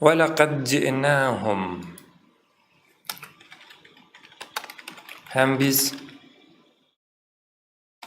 وَلَقَدْ جِئْنَاهُمْ Hem biz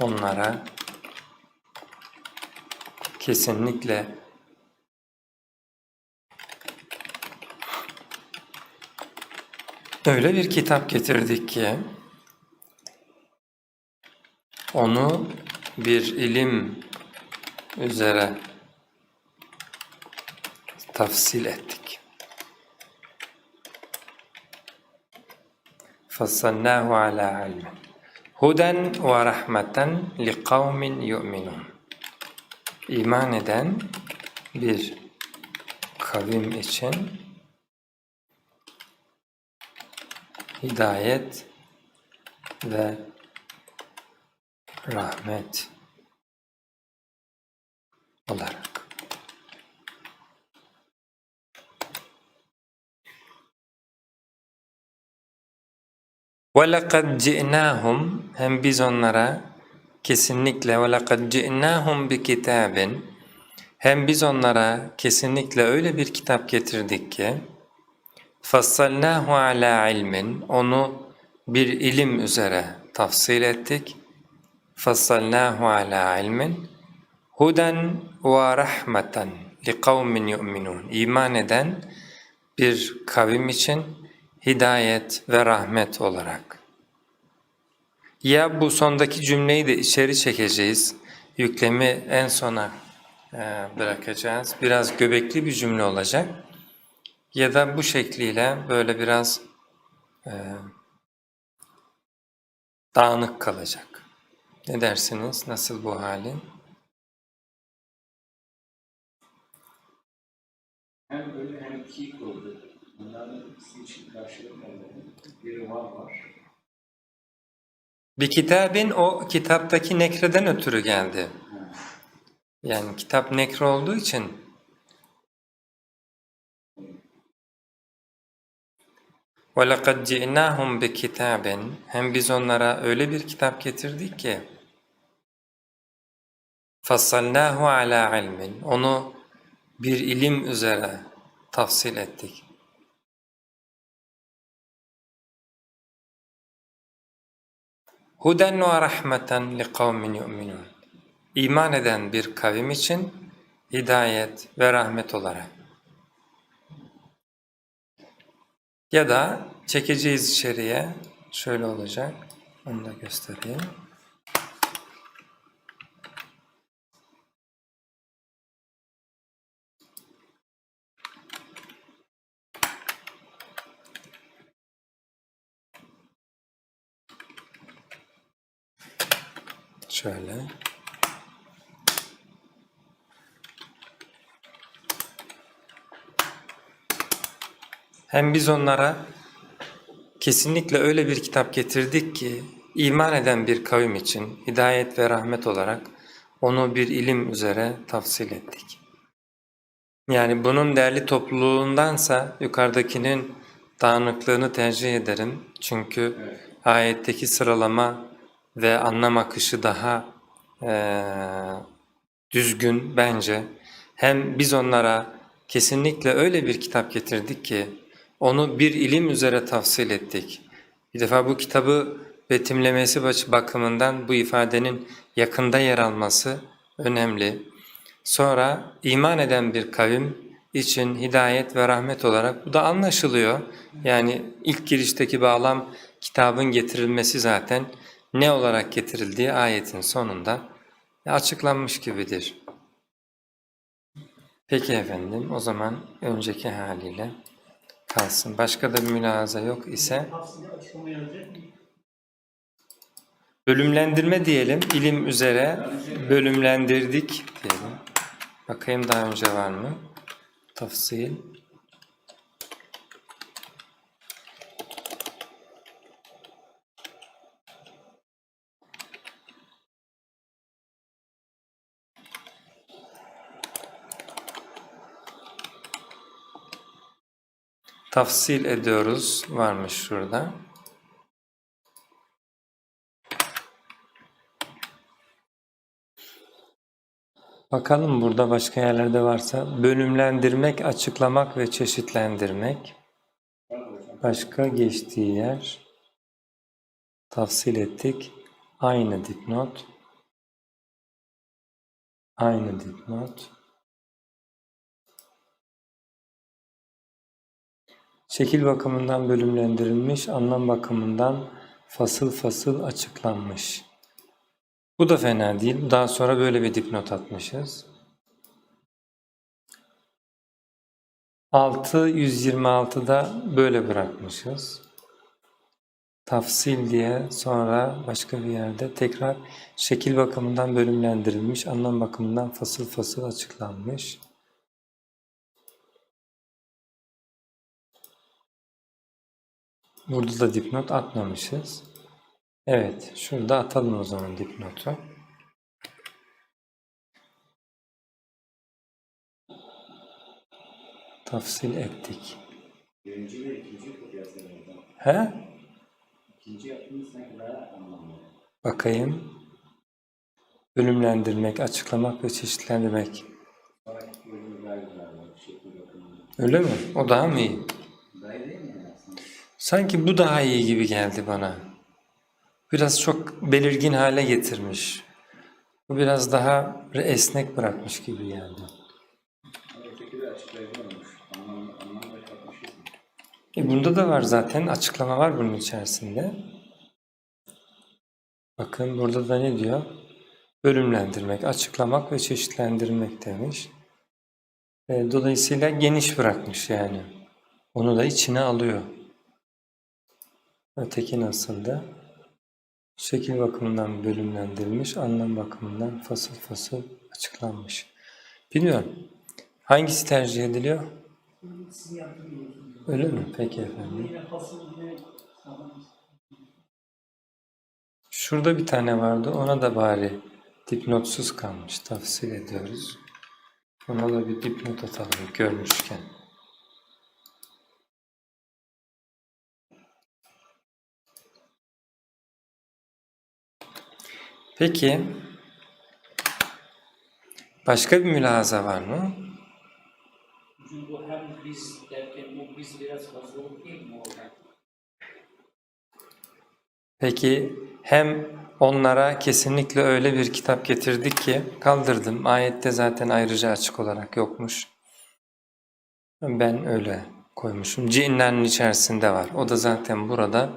onlara kesinlikle öyle bir kitap getirdik ki onu bir ilim üzere tafsil ettik. فَصَّلْنَاهُ عَلَى عِلْمٍ هُدًى وَرَحْمَةً لِقَوْمٍ يُؤْمِنُونَ İman eden bir kavim için hidayet ve rahmet olarak. وَلَقَدْ جِئْنَاهُمْ Hem biz onlara kesinlikle وَلَقَدْ جِئْنَاهُمْ بِكِتَابٍ Hem biz onlara kesinlikle öyle bir kitap getirdik ki فَصَّلْنَاهُ عَلَى عِلْمٍ Onu bir ilim üzere tafsil ettik. فَصَّلْنَاهُ عَلَى عِلْمٍ هُدًى وَرَحْمَةً لِقَوْمٍ يُؤْمِنُونَ İman eden bir kavim için hidayet ve rahmet olarak. Ya bu sondaki cümleyi de içeri çekeceğiz, yüklemi en sona e, bırakacağız. Biraz göbekli bir cümle olacak. Ya da bu şekliyle böyle biraz e, dağınık kalacak. Ne dersiniz? Nasıl bu hali? Hem öyle hem iki oldu. Bunların ikisi için karşılık vermedi. Biri var var. Bir kitabın o kitaptaki nekreden ötürü geldi. Yani kitap nekre olduğu için وَلَقَدْ جِئْنَاهُمْ بِكِتَابٍ Hem biz onlara öyle bir kitap getirdik ki فَصَّلْنَاهُ عَلَى عِلْمٍ Onu bir ilim üzere tafsil ettik. Huden ve rahmeten li kavmin yu'minun. İman eden bir kavim için hidayet ve rahmet olarak. Ya da çekeceğiz içeriye şöyle olacak. Onu da göstereyim. Şöyle. Hem biz onlara kesinlikle öyle bir kitap getirdik ki iman eden bir kavim için hidayet ve rahmet olarak onu bir ilim üzere tafsil ettik. Yani bunun değerli topluluğundansa yukarıdakinin dağınıklığını tercih ederim. Çünkü ayetteki sıralama ve anlam akışı daha eee, düzgün bence. Hem biz onlara kesinlikle öyle bir kitap getirdik ki onu bir ilim üzere tafsil ettik. Bir defa bu kitabı betimlemesi bakımından bu ifadenin yakında yer alması önemli. Sonra iman eden bir kavim için hidayet ve rahmet olarak bu da anlaşılıyor. Yani ilk girişteki bağlam kitabın getirilmesi zaten ne olarak getirildiği ayetin sonunda açıklanmış gibidir. Peki efendim o zaman önceki haliyle kalsın. Başka da bir mülahaza yok ise bölümlendirme diyelim. ilim üzere bölümlendirdik diyelim. Bakayım daha önce var mı? Tafsil. Tafsil ediyoruz varmış şurada. Bakalım burada başka yerlerde varsa. Bölümlendirmek, açıklamak ve çeşitlendirmek. Başka geçtiği yer. Tafsil ettik. Aynı dipnot. Aynı dipnot. Şekil bakımından bölümlendirilmiş, anlam bakımından fasıl fasıl açıklanmış. Bu da fena değil. Daha sonra böyle bir dipnot atmışız. 6.126'da böyle bırakmışız. Tafsil diye sonra başka bir yerde tekrar şekil bakımından bölümlendirilmiş, anlam bakımından fasıl fasıl açıklanmış. Burada da dipnot atmamışız. Evet, şurada atalım o zaman dipnotu. Tafsil ettik. Birinci ve ikinci. He? İkinci yaptığımız sanki daha. Bakayım. Bölümlendirmek, açıklamak ve çeşitlendirmek. Öyle mi? O daha mı iyi? Daha iyi değil mi yani aslında? Sanki bu daha iyi gibi geldi bana. Biraz çok belirgin hale getirmiş. Bu biraz daha esnek bırakmış gibi geldi. E bunda da var zaten. Açıklama var bunun içerisinde. Bakın burada da ne diyor? Bölümlendirmek, açıklamak ve çeşitlendirmek demiş. E, dolayısıyla geniş bırakmış yani. Onu da içine alıyor. Öteki nasıldı? Şekil bakımından bölümlendirilmiş, anlam bakımından fasıl fasıl açıklanmış. Bilmiyorum. Hangisi tercih ediliyor? Öyle mi? Peki efendim. Şurada bir tane vardı. Ona da bari dipnotsuz kalmış. Tavsiye ediyoruz. Ona da bir dipnot atalım görmüşken. Peki başka bir mülahaza var mı? Çünkü bu hem biz derken bu biz biraz fazlalık değil mi orada? Peki hem onlara kesinlikle öyle bir kitap getirdik ki kaldırdım. Ayette zaten ayrıca açık olarak yokmuş. Ben öyle koymuşum. Cinnlerin içerisinde var. O da zaten burada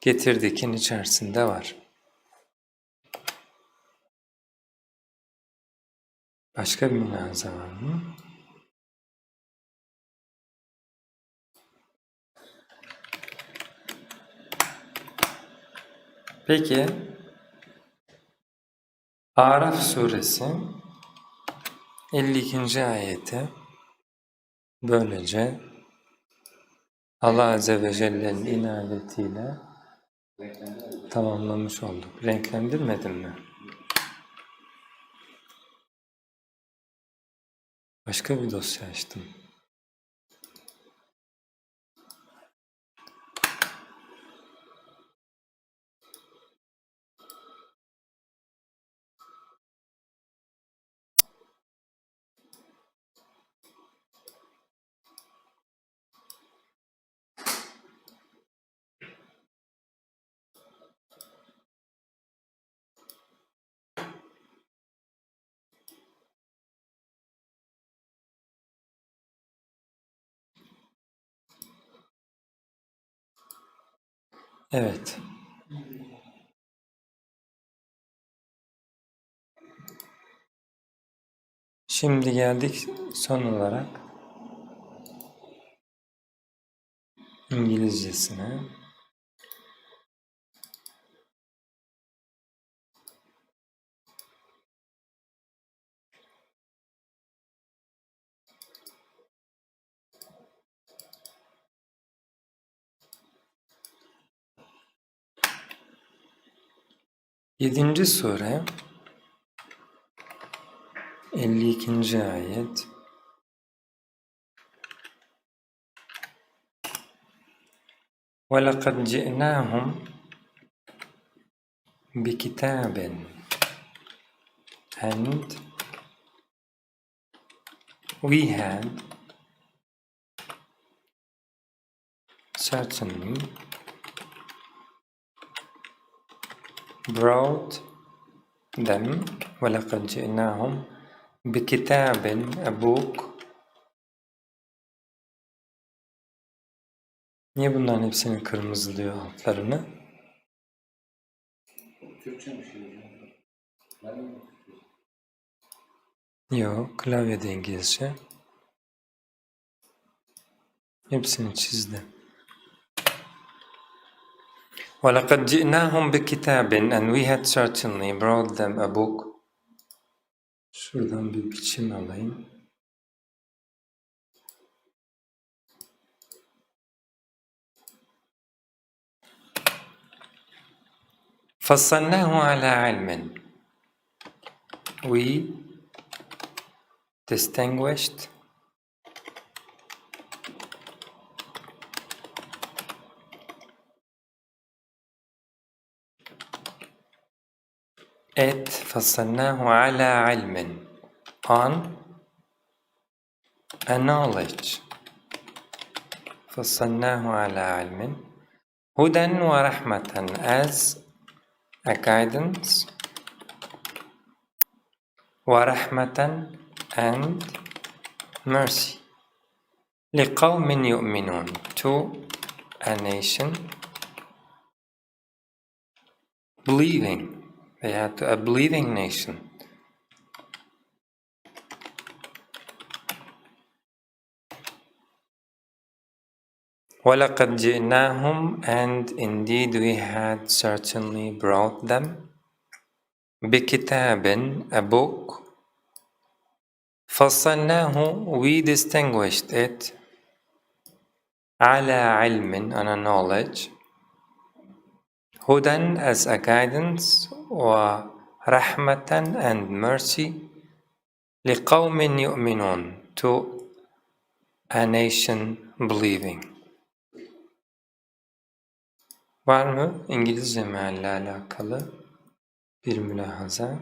getirdikin içerisinde var. Başka bir mülahaza var mı? Peki Araf suresi 52. ayeti böylece Allah Azze ve Celle'nin inayetiyle tamamlamış olduk. Renklendirmedim mi? Başka bir dosya açtım. Evet. Şimdi geldik son olarak İngilizcesine. Yedinci sure 52. ayet وَلَقَدْ جِئْنَاهُمْ بِكِتَابٍ and we had certainly brought them ولقد جئناهم بكتاب a book Niye bunların hepsini kırmızılıyor altlarını? Türkçe mi şey hocam? Ben mi? Yok, klavyede İngilizce. Hepsini çizdi. وَلَقَدْ جِئْنَاهُمْ بِكِتَابٍ and we had certainly brought them a book. Şuradan bir biçim alayım. فصلناه على علم we distinguished it فصلناه على علم on a knowledge فصلناه على علم هدى ورحمة as a guidance ورحمة and mercy لقوم يؤمنون to a nation believing they had to a believing nation ولقد جئناهم and indeed we had certainly brought them بكتاب a book فصلناه we distinguished it على علم on a knowledge هدى as a guidance ورحمة and mercy لقوم يؤمنون to a nation believing Var mı İngilizce mealle alakalı bir mülahaza?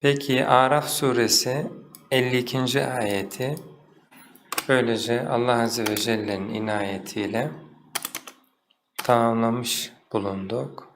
Peki Araf suresi 52. ayeti böylece Allah Azze ve Celle'nin inayetiyle tamamlamış bulunduk.